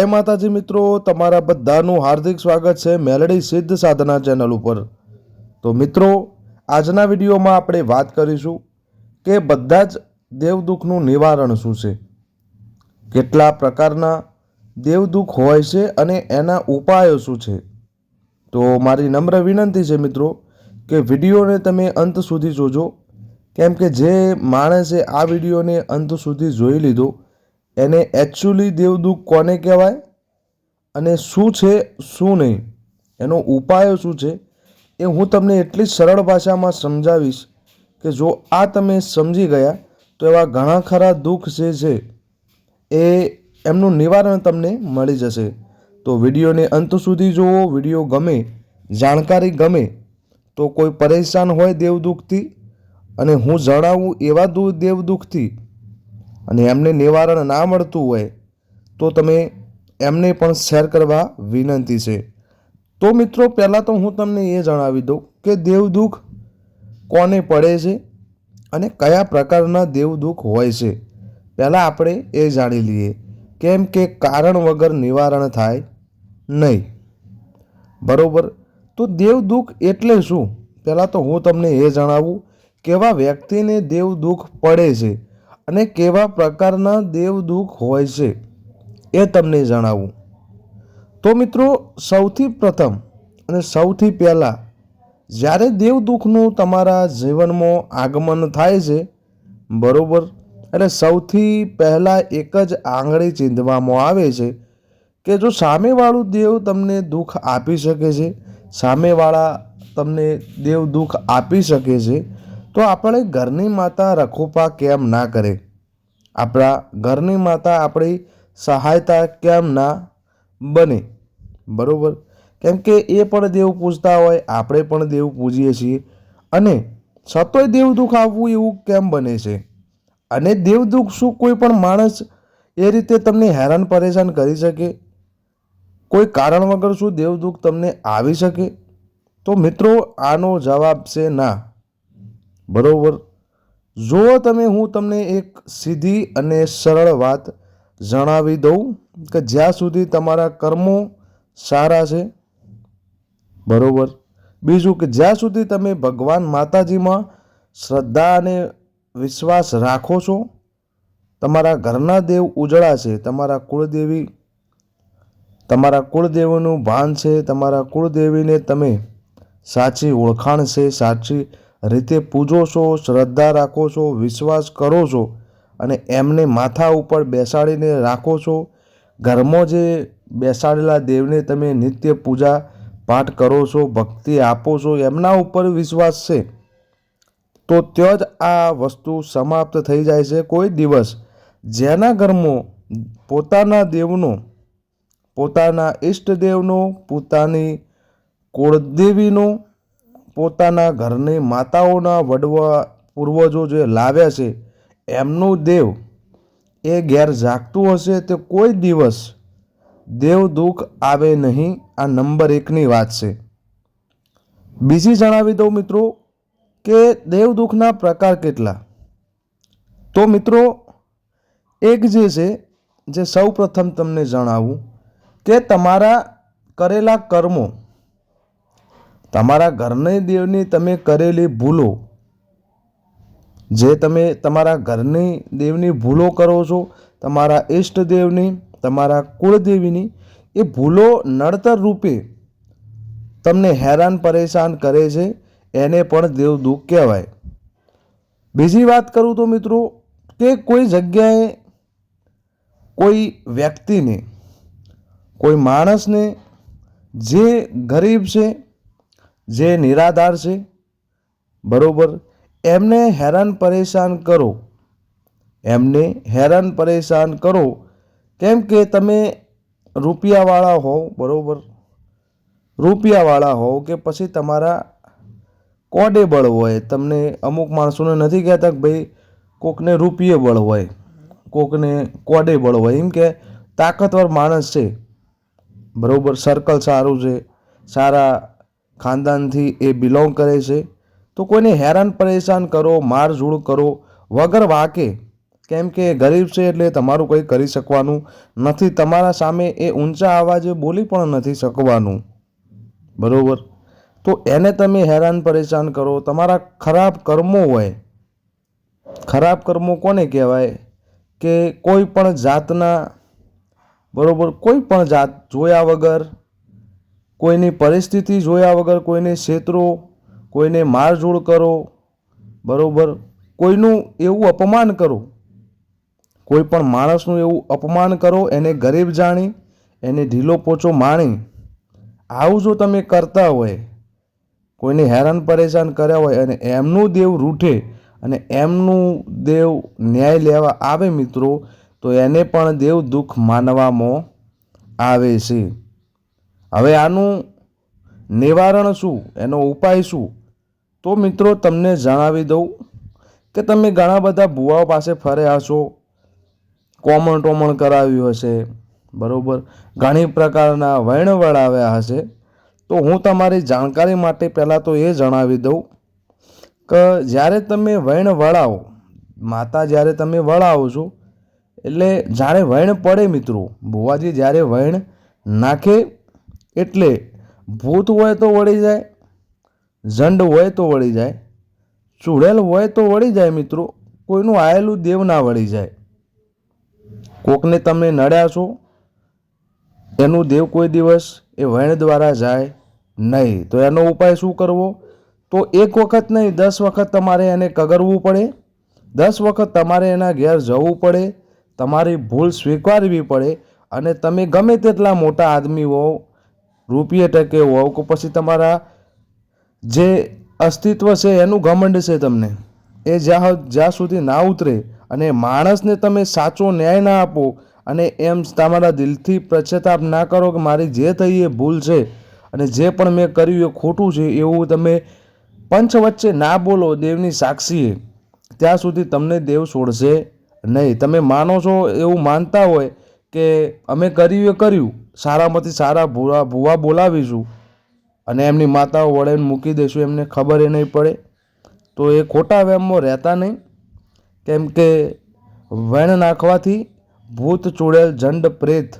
જય માતાજી મિત્રો, તમારા બધાનું હાર્દિક સ્વાગત છે મેલડી સિદ્ધ સાધના ચેનલ ઉપર. તો મિત્રો, આજના વિડીયોમાં આપણે વાત કરીશું કે બધા જ દેવદુઃખનું નિવારણ શું છે? કેટલા પ્રકારના દેવદુઃખ હોય છે અને એના ઉપાયો શું છે? તો મારી નમ્ર વિનંતી છે મિત્રો કે વિડીયોને તમે અંત સુધી જોજો. કેમ કે જે માણસે આ વિડીયોને અંત સુધી જોઈ લીધો એને એકચ્યુઅલી દેવદુઃખ કોને કહેવાય અને શું છે, શું નહીં, એનો ઉપાયો શું છે, એ હું તમને એટલી સરળ ભાષામાં સમજાવીશ કે જો આ તમે સમજી ગયા, તો એવા ઘણા ખરા દુઃખ જે છે, એ એમનું નિવારણ તમને મળી જશે. તો વિડીયોને અંત સુધી જુઓ, વીડિયો ગમે, જાણકારી ગમે, તો કોઈ પરેશાન હોય દેવદુઃખથી અને હું જણાવું એવા દેવદુઃખથી અને એમને નિવારણ ના મળતું હોય, તો તમે એમને પણ શેર કરવા વિનંતી છે. તો મિત્રો, પહેલાં તો હું તમને એ જણાવી દઉં કે દેવદુઃખ કોને પડે છે અને કયા પ્રકારના દેવદુઃખ હોય છે. પહેલાં આપણે એ જાણી લઈએ કેમ કે કારણ વગર નિવારણ થાય નહીં. બરાબર? તો દેવદુઃખ એટલે શું? પહેલાં તો હું તમને એ જણાવું કેવા વ્યક્તિને દેવદુઃખ પડે છે અને કેવા પ્રકારના દેવદુઃખ હોય છે એ તમને જણાવું. તો મિત્રો, સૌથી પ્રથમ અને સૌથી પહેલાં, જ્યારે દેવદુઃખનું તમારા જીવનમાં આગમન થાય છે, બરોબર? એટલે સૌથી પહેલાં એક જ આંગળી ચીંધવામાં આવે છે કે જો સામેવાળું દેવ તમને દુઃખ આપી શકે છે, સામેવાળા તમને દેવ દુઃખ આપી શકે છે તો આપણે ઘરની માતા રખોપા કેમ ના કરે? આપણા ઘરની માતા આપણી સહાયતા કેમ ના બને? બરાબર? કેમ કે એ પણ દેવ પૂજતા હોય, આપણે પણ દેવ પૂજીએ છીએ. અને સતોય દેવ દુઃખ આવવું એવું કેમ બને છે? અને દેવ દુઃખ શું કોઈ પણ માણસ એ રીતે તમને હેરાન પરેશાન કરી શકે? કોઈ કારણ વગર શું દેવ દુઃખ તમને આવી શકે? તો મિત્રો, આનો જવાબ છે ના. બરોબર? જો તમે, હું તમને એક સીધી અને સરળ વાત જણાવી દઉં કે જ્યાં સુધી તમારા કર્મો સારા છે. બરાબર? બીજું કે જ્યાં સુધી તમે ભગવાન માતાજીમાં શ્રદ્ધા અને વિશ્વાસ રાખો છો, તમારા ઘરના દેવ ઉજળા છે, તમારા કુળદેવી, તમારા કુળદેવનું ભાન છે, તમારા કુળદેવીને તમે સાચી ઓળખાણ છે, સાચી રીતે પૂજો છો, શ્રદ્ધા રાખો છો, વિશ્વાસ કરો છો અને એમને માથા ઉપર બેસાડીને રાખો છો. ઘરમાં જે બેસાડેલા દેવને તમે નિત્ય પૂજા પાઠ કરો છો, ભક્તિ આપો છો, એમના ઉપર વિશ્વાસ છે. તો ત્યાં જ આ વસ્તુ સમાપ્ત થઈ જાય છે કોઈ દિવસ. જેના ઘરમાં પોતાના દેવનો, પોતાના ઈષ્ટદેવનો, પોતાની કુળદેવીનો પોતાના ઘરની માતાઓના વડવા પૂર્વજો જે લાવ્યા છે, એમનું દેવ એ ઘેર જાગતું હશે તો કોઈ દિવસ દેવ દુઃખ આવે નહીં, આ નંબર એકની વાત છે. બીજી જણાવી દઉં મિત્રો કે દેવ દુઃખના પ્રકાર કેટલા? તો મિત્રો, એક જે છે, જે સૌ પ્રથમ તમને જણાવું કે તમારા કરેલા કર્મો તમારા ઘરની દેવની તમે કરેલી ભૂલો, જે તમે તમારા ઘરની દેવની ભૂલો કરો છો, તમારા ઈષ્ટદેવની તમારા કુળદેવીની, એ ભૂલો નડતર રૂપે તમને હેરાન પરેશાન કરે છે, એને પણ દેવ દુઃખ કહેવાય. બીજી વાત કરું તો મિત્રો, કે કોઈ જગ્યાએ કોઈ વ્યક્તિને, કોઈ માણસને જે ગરીબ છે જે નિરાધાર છે, બરાબર, એમને હેરાન પરેશાન કરો. એમને હેરાન પરેશાન કરો. કેમ કે તમે રૂપિયાવાળા હોવ બરાબર. રૂપિયાવાળા હોવ કે પછી તમારા કોડે બળ હોય. તમને અમુક માણસોને નથી કહેતા કે ભાઈ, કોકને રૂપિયે બળ હોય, કોકને કોડે બળ હોય. એમ કે તાકતવર માણસ છે. બરાબર સર્કલ સારું છે, સારા ખાનદાનથી એ બિલોંગ કરે છે. તો કોઈને હેરાન પરેશાન કરો, મારઝૂડ કરો, વગર વાકે. કેમ કે ગરીબ છે એટલે તમારું કંઈ કરી શકવાનું નથી. તમારા સામે એ ઊંચા અવાજે બોલી પણ નથી શકવાનું. બરાબર? તો એને તમે હેરાન પરેશાન કરો. તમારા ખરાબ કર્મો હોય. ખરાબ કર્મો કોને કહેવાય? કે કોઈ પણ જાતના, બરાબર? કોઈ પણ જાત જોયા વગર કોઈની પરિસ્થિતિ જોયા વગર કોઈને છેતરો કોઈને મારઝૂડ કરો, બરાબર? કોઈનું એવું અપમાન કરો. કોઈ પણ માણસનું એવું અપમાન કરો, એને ગરીબ જાણી, એને ઢીલો પોચો માણી. આવું જો તમે કરતા હોય, કોઈને હેરાન પરેશાન કર્યા હોય અને એમનું દેવ રૂઠે અને એમનું દેવ ન્યાય લેવા આવે મિત્રો, તો એને પણ દેવ દુઃખ માનવામાં આવે છે. હવે આનું નિવારણ શું? એનો ઉપાય શું? તો મિત્રો, તમને જણાવી દઉં કે તમે ઘણા બધા ભૂવાઓ પાસે ફર્યા હશો. કોમણ ટોમણ કરાવ્યું હશે, બરાબર? ઘણી પ્રકારના વૈણ વળાવ્યા હશે. તો હું તમારી જાણકારી માટે પહેલાં તો એ જણાવી દઉં કે જ્યારે તમે વૈણ વળાવો, માતા જ્યારે તમે વળાવો છો, એટલે જ્યારે વૈણ પડે મિત્રો, ભુવાજી જ્યારે વૈણ નાખે એટલે ભૂત હોય તો વળી જાય ઝંડ હોય તો વળી જાય, ચૂડેલ હોય તો વળી જાય મિત્રો, કોઈનું આયેલું દેવ ના વળી જાય. કોકને તમે નડ્યા છો, એનું દેવ કોઈ દિવસ એ વૈણ દ્વારા જાય નહીં. તો એનો ઉપાય શું કરવો? તો એક વખત નહીં, દસ વખત તમારે એને કગરવું પડે, દસ વખત તમારે એના ઘેર જવું પડે, તમારી ભૂલ સ્વીકારવી પડે, અને તમે ગમે તેટલા મોટા આદમી હોવ રૂપિયે ટકે હોવ કે પછી તમારા જે અસ્તિત્વ છે, એનું ઘમંડ છે તમને. એ જ્યાં જ્યાં સુધી ના ઉતરે અને માણસને તમે સાચો ન્યાય ના આપો અને એમ તમારા દિલથી પ્રચેતાપ ના કરો કે મારી જે થઈ એ ભૂલ છે અને જે પણ મેં કર્યું એ ખોટું છે, એવું તમે પંચ વચ્ચે ના બોલો દેવની સાક્ષીએ. ત્યાં સુધી તમને દેવ છોડશે નહીં. તમે માનો છો એવું માનતા હોય કે અમે કર્યું એ કર્યું. સારામાંથી સારા ભૂવા ભૂવા બોલાવીશું અને એમની માતાઓ વડે મૂકી દઈશું એમને ખબર એ નહીં પડે. તો એ ખોટા વહેમમાં રહેતા નહીં. કેમ કે વેણ નાખવાથી ભૂત, ચૂડેલ, જંડ, પ્રેત,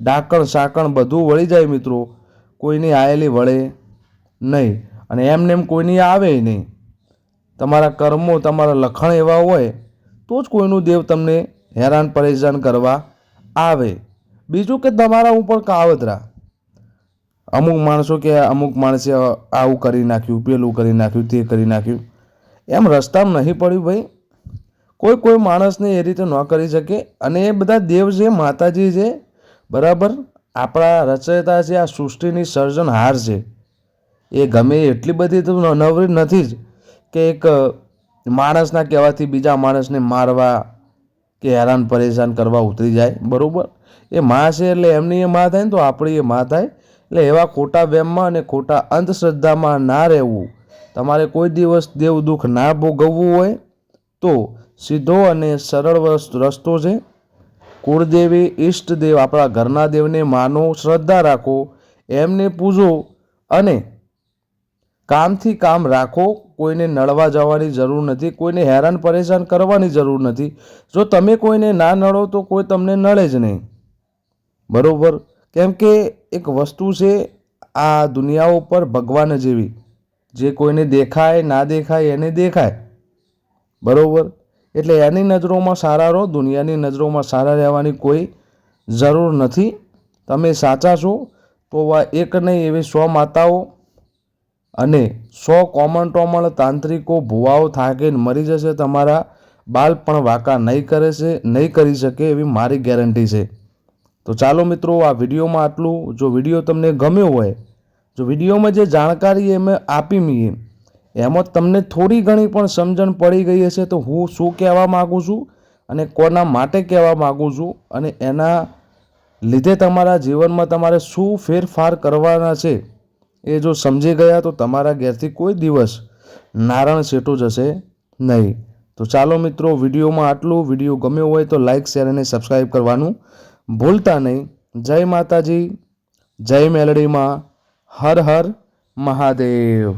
ડાકણ, સાકણ બધું વળી જાય મિત્રો. કોઈની આયેલી વળે નહીં અને એમને એમ કોઈની આવે નહીં. તમારા કર્મો, તમારા લખણ એવા હોય તો જ કોઈનું દેવ તમને હેરાન, પરેશાન કરવા આવે. બીજું કે તમારા ઉપર કાવતરા. અમુક માણસો કે અમુક માણસે આવું કરી નાખ્યું, પેલું કરી નાખ્યું, તે કરી નાખ્યું. એમ રસ્તામાં નહીં પડ્યું ભાઈ. કોઈ કોઈ માણસને એ રીતે ન કરી શકે. અને એ બધા દેવ છે, માતાજી છે, બરાબર? આપણા રચયતા છે, આ સૃષ્ટિની સર્જનહાર છે. એ ગમે એટલી બધી તો નવરી નથી જ કે એક માણસના કહેવાથી બીજા માણસને મારવા કે હેરાન પરેશાન કરવા ઉતરી જાય, બરાબર? એ માં છે એટલે એમની એ માં થાય ને તો આપણી એ માં થાય. એટલે એવા ખોટા વ્યમમાં અને ખોટા અંધશ્રદ્ધામાં ના રહેવું. તમારે કોઈ દિવસ દેવ દુઃખ ના ભોગવવું હોય તો સીધો અને સરળ રસ્તો છે. કુળદેવી, ઈષ્ટદેવ, આપણા ઘરના દેવને માનો, શ્રદ્ધા રાખો, એમને પૂજો અને કામથી કામ રાખો, કોઈને નડવા જવાની જરૂર નથી, કોઈને હેરાન પરેશાન કરવાની જરૂર નથી. જો તમે કોઈને ના નડો તો કોઈ તમને નડે જ નહીં. બરાબર? કેમ કે એક વસ્તુ છે આ દુનિયા ઉપર ભગવાન જેવી. જે કોઈને દેખાય, ના દેખાય, એને દેખાય. બરાબર? એટલે એની નજરોમાં સારા રહો, દુનિયાની નજરોમાં સારા રહેવાની કોઈ જરૂર નથી. તમે સાચા છો, તો એક નહીં એવી સો માતાઓ અને સો કોમન ટોમણ તાંત્રિકો ભુવાઓ થાકીને મરી જશે, તમારા બાલ પણ વાંકા નહીં કરે છે, નહીં કરી શકે એવી મારી ગેરંટી છે. તો ચાલો મિત્રો, આ વિડીયોમાં આટલું. જો વીડિયો તમને ગમ્યો હોય, જો વિડીયોમાં જે જાણકારી એ મેં આપી મીએ, એમાં તમને થોડી ઘણી પણ સમજણ પડી ગઈ હશે, તો હું શું કહેવા માગું છું અને કોના માટે કહેવા માગું છું અને એના લીધે તમારા જીવનમાં તમારે શું ફેરફાર કરવાના છે. એ જો સમજી ગયા તો તમારા ઘેરથી કોઈ દિવસ નારણ સેટું જશે નહીં. તો ચાલો મિત્રો, વિડીયોમાં આટલું. વીડિયો ગમ્યો હોય તો લાઇક શેર અને સબસ્ક્રાઈબ કરવાનું ભૂલતા નહીં. જય માતાજી. જય મેલડીમાં. હર હર મહાદેવ.